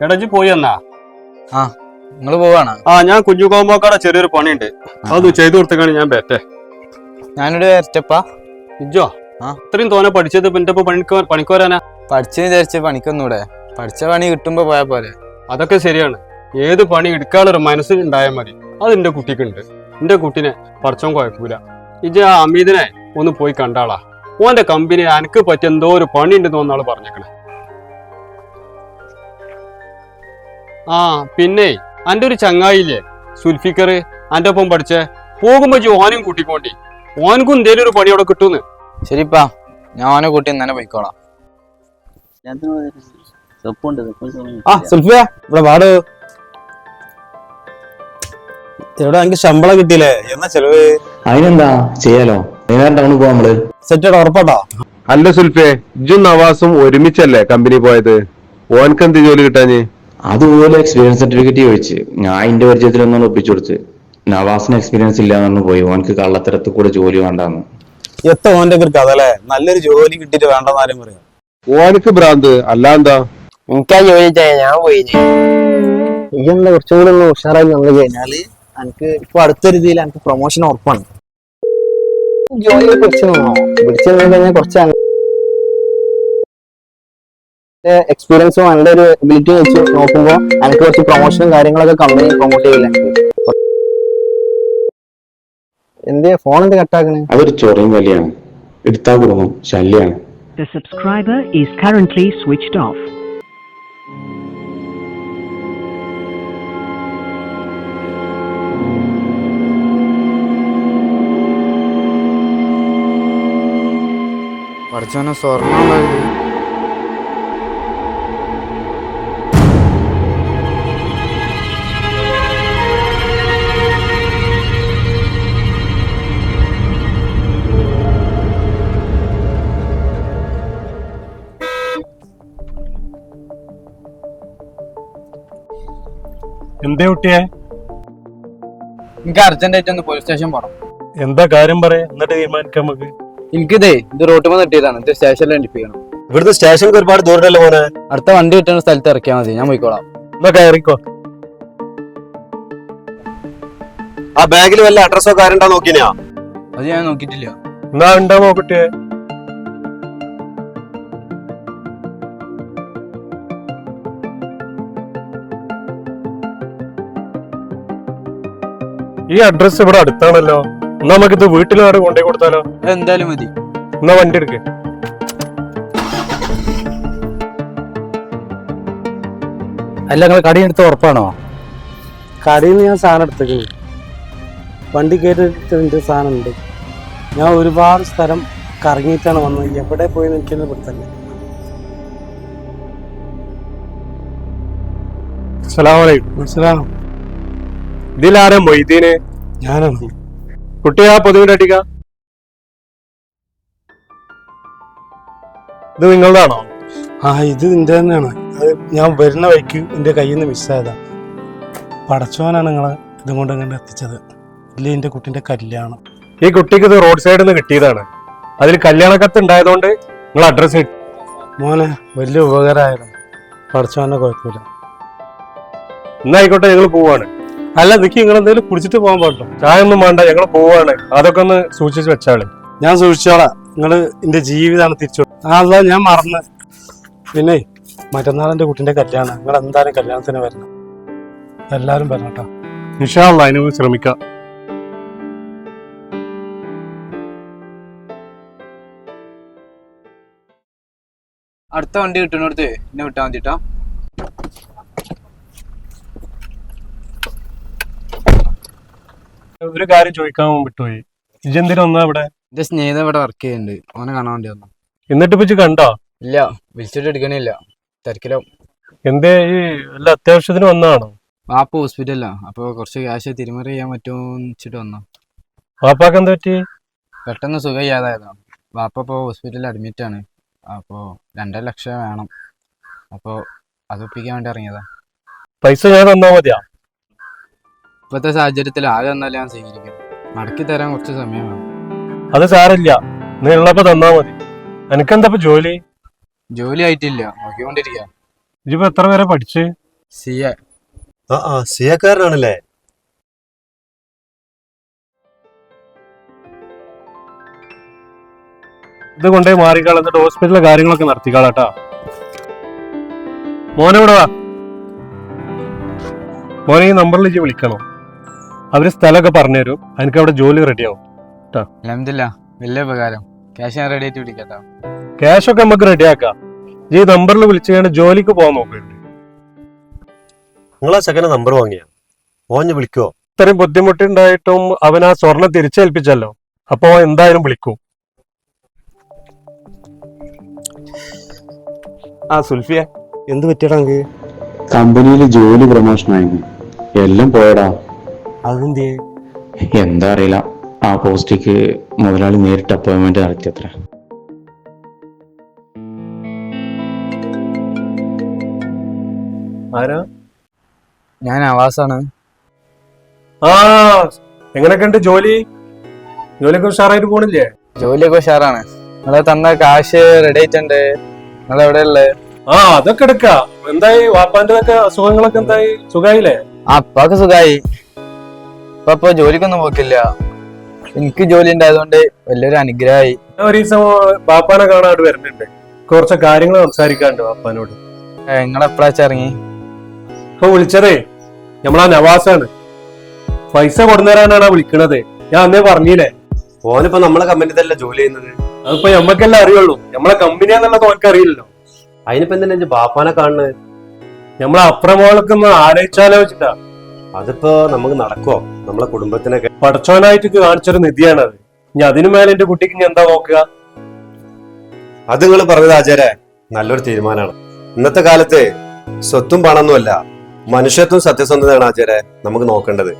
എടാ ഇജ്ജ് പോയി എന്നാ? ആ നിങ്ങൾ പോവാണോ. ആ ഞാൻ കുഞ്ഞു കോമ്പോക്കാടെ ചെറിയൊരു പണിയുണ്ട്. അത് ചെയ്തു കൊടുത്തേക്കാണ് ഞാൻ ബേറ്റെ ഞാനൊരു വരട്ടപ്പാ. ഇജോ ആ. ഇത്രയും തോനെ പഠിച്ചത് ഇപ്പൊ എന്റെ പണിക്ക് പണിക്ക് വരാനാ? പഠിച്ചു വിചാരിച്ച് പണിക്കൊന്നൂടെ. പഠിച്ച പണി കിട്ടുമ്പോ പോയാ പോലെ അതൊക്കെ ശരിയാണ്. ഏത് പണി എടുക്കാനുള്ള മനസ്സ് ഉണ്ടായാൽ മതി. അത് എന്റെ കുട്ടിക്കുണ്ട്. എന്റെ കുട്ടിനെ പറിച്ചോ കുഴപ്പമില്ല ഇജ് ആ അമീദിനെ ഒന്ന് പോയി കണ്ടാളാ. ഓന്റെ കമ്പനി എനിക്ക് പറ്റിയ എന്തോ ഒരു പണി ഉണ്ടെന്ന് ഒന്നാൾ പറഞ്ഞേക്കണേ. ആ പിന്നെ അന്റെ ഒരു ചങ്ങായില്ലേ സുൽഫിക്കർ അന്റെ ഒപ്പം പഠിച്ച പോകുമ്പോ ഓനും കൂട്ടിക്കോണ്ടി. ഓനക്കും എന്തേലും ഒരു പണി അവിടെ കിട്ടൂന്ന്. ശരിപ്പാ ഞാൻ ഓനെ കൂട്ടി ഇന്നെ പോയിക്കോളാം ആ സുൽഫിയ ഇവിടെ പാട് ഇവിടെ എനിക്ക് ശമ്പളം കിട്ടിയില്ലേ? എന്നാ ചെലവ്? അതിനെന്താ ചെയ്യാലോ. വൈകുന്നേരം ടൗണിൽ പോവാ നമ്മൾ. സെറ്റ് ഉറപ്പാട്ടോ. അല്ല സുൽഫേ ഇജും നവാസും ഒരുമിച്ചല്ലേ കമ്പനി പോയത്? ഓനക്ക് എന്ത് ജോലി കിട്ടാഞ്ഞ്? അതുപോലെ എക്സ്പീരിയൻസ് സർട്ടിഫിക്കറ്റ് ചോദിച്ച് ഞാൻ അതിന്റെ പരിചയത്തിലൊന്നും ഒപ്പിച്ചു കൊടുത്ത്. നവാസിന് എക്സ്പീരിയൻസ് ഇല്ല എന്ന് പോയി. ഓനക്ക് കള്ളത്തരത്ത് കൂടെ ജോലി വേണ്ടാന്ന്. എത്ര ഓന്റെ ഒരു കഥ അല്ലേ? നല്ലൊരു ജോലി കിട്ടിയിട്ട് വേണ്ടെന്ന് ആരും പറയാം. ഓനക്ക് ഭ്രാന്ത്. അല്ലാന്താ എനിക്കാ ജോലി ഞാൻ പോയി ഇതെന്താ കുറച്ചും കൂടെ ഒന്ന് ഉഷാറായി നമ്മൾ കഴിഞ്ഞാൽ എനിക്ക് ഇപ്പൊ അടുത്ത രീതിയിൽ എനിക്ക് പ്രൊമോഷൻ ഉറപ്പാണ്. ജോലിയെ കുറിച്ച് പിടിച്ചു കഴിഞ്ഞാൽ കുറച്ച് എക്സ്പീരിയൻസും എന്റെ ഒരു എബിലിറ്റി വെച്ച് നോക്കുമ്പോൾ എനിക്ക് കുറച്ച് പ്രൊമോഷനും കാര്യങ്ങളൊക്കെ കമ്പനി പ്രൊമോട്ട് ചെയ്യില്ല? എന്തേ ഫോൺ എന്ത് കട്ടാക്കണേ അതൊരു ചൊറിയും വലിയാണ്. എടുത്താ കുടുങ്ങും ശല്യാണ്. The subscriber is currently switched off. പഠിച്ചോനെ സ്വർണം എന്തേ കുട്ടിയെ? എനിക്ക് അർജന്റ് ആയിട്ട് ഒന്ന് പോലീസ് സ്റ്റേഷൻ പോണം. എന്താ കാര്യം പറയാ? എന്നിട്ട് തീരുമാനിക്കാം നമുക്ക്. എനിക്കിതേ ഇത് റോട്ടുമ്പോൾ കിട്ടിയതാണ് ഇത് സ്റ്റേഷനിൽ അടിപ്പിക്കണം ഇവിടുത്തെ സ്റ്റേഷനിൽ ഒരുപാട് ദൂരമല്ലേ മോനെ. അടുത്ത വണ്ടി കിട്ടുന്ന സ്ഥലത്ത് ഇറക്കിയാൽ മതി. ഞാൻ പോയിക്കോളാം. എന്നാ കയറിക്കോ. ആ ബാഗിൽ വല്ല അഡ്രസ്സോ കാര്യണ്ടോ നോക്കിനാ അത് ഞാൻ നോക്കിയിട്ടില്ല. എന്നാ ഉണ്ടാവോ കുട്ടിയെ? ഈ അഡ്രസ് ഇവിടെ അടുത്താണല്ലോ. എന്നാ നമുക്കിത് വീട്ടിൽ നേരെ കൊണ്ടേ കൊടുത്താലോ? എന്തായാലും മതി. എന്നാ വണ്ടി എടുക്ക്. അല്ല നിങ്ങൾ കടി എടുത്ത് ഉറപ്പാണോ? കടയിൽ നിന്ന് ഞാൻ സാധനം എടുത്തേക്കുന്നു വണ്ടി കയറ്റിട്ട് സാധനം ഉണ്ട് ഞാൻ ഒരുപാട് സ്ഥലം കറങ്ങിയിട്ടാണ് വന്നത്. എവിടെ പോയി നിൽക്കുന്നത് പെടുത്തല്ലേ സലാമലൈക്കും മനസ്സിലാണോ ഇതിലാരാ മൊയ്തീന്? ഞാനാണ്. കുട്ടി ആ പൊതുവിന്റെ അടിക്ക? ഇത് നിങ്ങളുടെയാണോ? ആ ഇത് നിന്റെ തന്നെയാണ്. അത് ഞാൻ വരുന്ന വഴിക്ക് എന്റെ കയ്യിൽ നിന്ന് മിസ്സായതാ പടച്ചോനാണ് നിങ്ങളെ ഇതും കൊണ്ട് അങ്ങനെ എത്തിച്ചത്. ഇല്ല എന്റെ കുട്ടിന്റെ കല്യാണം. ഈ കുട്ടിക്ക് ഇത് റോഡ് സൈഡിൽ നിന്ന് കിട്ടിയതാണ്. അതിൽ കല്യാണ കത്ത് ഉണ്ടായതുകൊണ്ട് നിങ്ങൾ അഡ്രസ് മോനെ വലിയ ഉപകാരമായിരുന്നു പടച്ചോനെ കുഴപ്പമില്ല. എന്നായിക്കോട്ടെ ഞങ്ങൾ പോവാണ്. അല്ല നിക്ക് നിങ്ങൾ എന്തെങ്കിലും കുടിച്ചിട്ട് പോകാൻ പാടില്ല ചായ ഒന്നും വേണ്ട ഞങ്ങൾ പോവാണ്. അതൊക്കെ ഒന്ന് സൂക്ഷിച്ച് വെച്ചാളെ. ഞാൻ സൂക്ഷിച്ചോളാം. നിങ്ങൾ എന്റെ ജീവിതമാണ് തിരിച്ചു ആ അതാ ഞാൻ മറന്ന്. പിന്നെ മറ്റന്നാൾ എന്റെ കുട്ടിന്റെ കല്യാണം. നിങ്ങൾ എന്തായാലും കല്യാണത്തിന് വരണം. എല്ലാരും വരണം കേട്ടോ നിഷാള്ള അതിന് ശ്രമിക്കാം. അടുത്ത വണ്ടി കിട്ടുന്നിടത്ത് എന്നെ വിട്ടാൽ മതിട്ടാ. ഒരു കാര്യം ചോദിക്കാൻ വിട്ടുപോയി ഇജെന്തിനും ഒന്നാ ഇവിടെ എന്റെ സ്നേഹിതൻ ഇവിടെ വർക്ക് ചെയ്യുന്നുണ്ട്. ഓനെ കാണാൻ വേണ്ടി വന്നു. എന്നിട്ട് ഇപ്പൊ ഇജ്ജ് കണ്ടോ? ഇല്ല. വിളിച്ചിട്ട് എടുക്കണില്ല. തിരക്കിലോ എന്തേ ഈ വല്ല അത്യാവശ്യത്തിന് വന്നതാണോ? വാപ്പ ഹോസ്പിറ്റലിലാ അപ്പൊ കുറച്ച് ക്യാഷ് തിരിമറി ചെയ്യാൻ പറ്റുമോ വെച്ചിട്ട് വന്നു. വാപ്പാക്ക് എന്താ പറ്റി? പെട്ടെന്ന് സുഖം ചെയ്യാതായതാ വാപ്പ ഇപ്പോൾ ഹോസ്പിറ്റലിൽ അഡ്മിറ്റ് ആണ്. അപ്പോൾ രണ്ടര ലക്ഷം വേണം. അപ്പോൾ അത് ഒപ്പിക്കാൻ വേണ്ടി ഇറങ്ങിയതാ. പൈസ ഞാൻ തന്നാ മതിയാ? ഇപ്പോഴത്തെ സാഹചര്യത്തിൽ ആകെ തന്നാലും ഞാൻ സ്വീകരിക്കും മടക്കി തരാൻ കുറച്ച് സമയമാണ് അത് സാറില്ല നീ ഉള്ളപ്പോ തന്നാ മതി. എനിക്കെന്താ ജോലി? ജോലി ആയിട്ടില്ല. നോക്കിക്കൊണ്ടിരിക്കുക ഇജിപ്പോ എത്ര പേരെ പഠിച്ച്? സിയ ആ ആ സിയക്കാരനാണല്ലേ ഇത് കൊണ്ടേ മാറിക്കാൾ എന്നിട്ട് ഹോസ്പിറ്റലിലെ കാര്യങ്ങളൊക്കെ നടത്തിക്കാളാട്ടാ മോനെ ഇവിടെ വാ മോനെ ഈ നമ്പറിൽ വിളിക്കണം? അവർ സ്ഥലമൊക്കെ പറഞ്ഞുതരും. എനിക്ക് അവിടെ ജോലി റെഡിയാവും അലഹമില്ല വലിയ ഉപകാരം. ക്യാഷ് ഞാൻ റെഡി ആയിട്ട് ക്യാഷ് ഒക്കെ നമുക്ക് റെഡിയാക്കാം ഈ നമ്പറിൽ വിളിച്ചു കഴിഞ്ഞാൽ ജോലിക്ക് പോകാൻ നോക്കുന്നുണ്ട് നിങ്ങളാ ചെക്കനെ നമ്പർ വാങ്ങിയ. ഓഞ്ഞ് വിളിക്കോ. ഇത്രയും ബുദ്ധിമുട്ടുണ്ടായിട്ടും അവൻ ആ സ്വർണം തിരിച്ചേൽപ്പിച്ചല്ലോ. അപ്പൊ അവൻ എന്തായാലും വിളിക്കൂ. ആ സുൽഫിയ എന്ത് പറ്റിയടാ കമ്പനിയിൽ ജോലി പ്രമോഷൻ ആയിരുന്നു എല്ലാം പോയടാ. അതെന്തിയേ എന്താ അറിയില്ല. ആ പോസ്റ്റിക്ക് മുതലാളി നേരിട്ട് അപ്പോയിൻമെന്റ് നടത്തിയത്ര ആരാ? ഞാൻ ആവാസാണ്. ആ എങ്ങനെയൊക്കെ ഉണ്ട് ജോലി? ജോലിയൊക്കെ ഉഷാറായിട്ട് പോണില്ലേ? ജോലിയൊക്കെ ഉഷാറാണ്. നിങ്ങളെ തന്ന കാശ് റെഡി ആയിട്ടുണ്ട്. നിങ്ങൾ എവിടെ ഉള്ളത് ആ അതൊക്കെ എടുക്കാം. എന്തായി? വാപ്പാന്റെ അസുഖങ്ങളൊക്കെ എന്തായി? സുഖായില്ലേ? അപ്പാക്ക് സുഖായി. ഇപ്പൊ ഇപ്പൊ ജോലിക്കൊന്നും പോക്കില്ല. എനിക്ക് ജോലി ഉണ്ടായതുകൊണ്ട് വലിയൊരു അനുഗ്രഹമായി. ഒരു ദിവസം വാപ്പാനെ കാണാണ്ട് വരുന്നുണ്ട്. കുറച്ച് കാര്യങ്ങൾ സംസാരിക്കാണ്ട് ബാപ്പാനോട്. നിങ്ങൾ ഇറങ്ങി? ഇപ്പൊ വിളിച്ചതേ നമ്മളാ നവാസാണ്. പൈസ കൊടുന്നേരാനാണ് വിളിക്കണത്. ഞാൻ അന്നേ പറഞ്ഞില്ലേ ഓനിപ്പോ നമ്മളെ കമ്പനി തന്നെ ജോലി ചെയ്യുന്നത്. അതിപ്പോ നമ്മക്കെല്ലാം അറിയുള്ളൂ. നമ്മളെ കമ്പനിയാന്നുള്ളത് ഓനക്ക് അറിയില്ലല്ലോ. അതിനിപ്പോ എന്തിനാ ബാപ്പാനെ കാണുന്നത്? നമ്മളെ അപ്പുറമോളൊക്കെ ഒന്ന് ആലോചിച്ചാലോചിച്ചിട്ടാ അതിപ്പോ നമുക്ക് നടക്കോ നമ്മളെ കുടുംബത്തിനൊക്കെ പടച്ചോനായിട്ട് കാണിച്ചൊരു നിധിയാണത് ഇനി അതിനു മേലെ എന്റെ കുട്ടിക്ക് ഇനി എന്താ നോക്കുക? അത് നിങ്ങൾ പറഞ്ഞത് ആചാര്യ നല്ലൊരു തീരുമാനമാണ്. ഇന്നത്തെ കാലത്ത് സ്വത്തും പണമൊന്നുമല്ല മനുഷ്യത്വം സത്യസന്ധതയാണ് ആചാര്യ നമുക്ക് നോക്കേണ്ടത്.